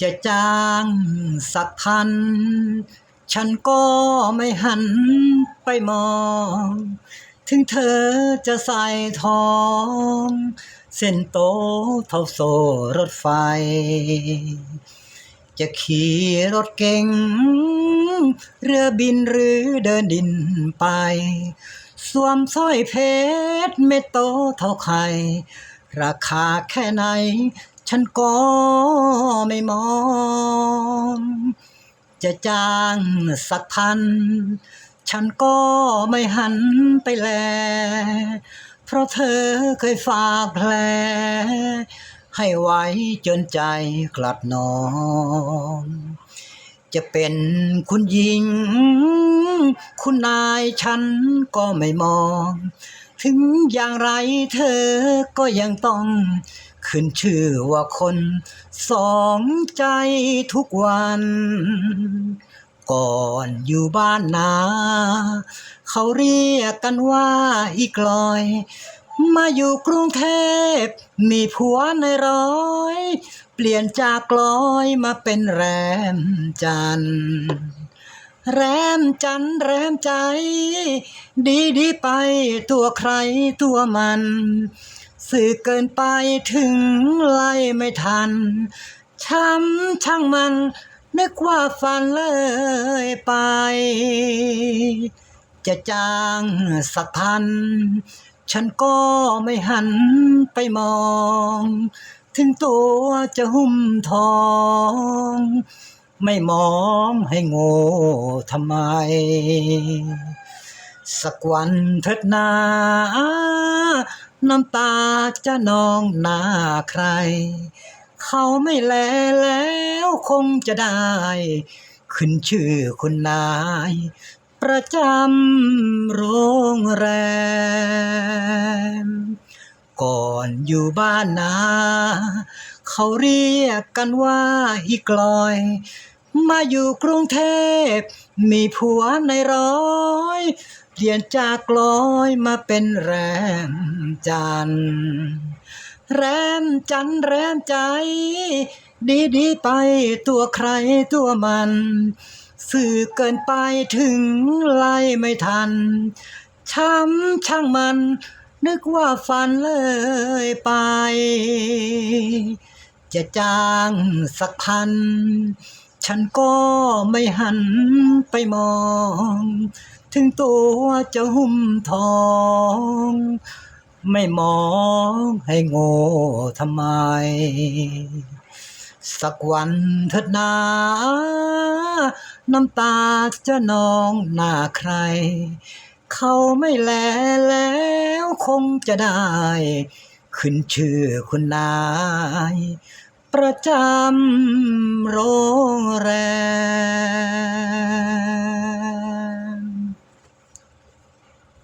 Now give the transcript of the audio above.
จะจ้างสักพัน ฉันก็ไม่หันไปมอง ถึงเธอจะใส่ทอง เส้นโตเท่าโซรถไฟ จะขี่รถเก๋งเรือบินหรือเดินดินไป สวมสร้อยเพชรเม็ดโตเท่าไข่ราคาแค่ไหน ฉันก็ไม่มอง จะจ้างสักพัน ฉันก็ไม่หันไปแล เพราะเธอเคยฝากแผล ให้ไว้จนใจกลัดนอนจะเป็นคุณหญิง คุณนายฉันก็ไม่มอง ถึงอย่างไรเธอก็ยังต้อง ขึ้นชื่อว่าคนสองใจทุกวัน ก่อนอยู่บ้านนา เขาเรียกกันว่าอีกลอย มาอยู่กรุงเทพ มีผัวในร้อย เปลี่ยนจากกลอยมาเป็นแรมจันแรมจันแรมใจ ดีดีไปตัวใครตัวมัน สื่อเกินไปถึงไล่ไม่ทัน ช้ำช่างมัน นึกว่าฝันเลยไป จะจ้างสักพัน ฉันก็ไม่หันไปมอง ถึงตัวจะหุ้มทอง ไม่มองให้โง่ทำไม สักวันเถิดนา น้ำตาจะนองหน้าใคร เขาไม่แลแล้วคงจะได้ ขึ้นชื่อคุณนาย ประจำโรงแรม ก่อนอยู่บ้านนา เขาเรียกกันว่าอีกลอย มาอยู่กรุงเทพ มีผัวในร้อย เปลี่ยนจากกลอยมาเป็นแรมจัน แรมจันแรมใจ ดีดีไปตัวใครตัวมัน สื่อเกินไปถึงไล่ไม่ทัน ช้ำช่างมัน นึกว่าฝันเลยไป จะจ้างสักพัน ฉันก็ไม่หันไปมอง ถึงตัวจะหุ้มทอง ไม่มองให้โง่ทำไม สักวันเถิดนา น้ำตาจะนองหน้าใคร เขาไม่แลแล้วคงจะได้ ขึ้นชื่อคุณนาย ประจำโรง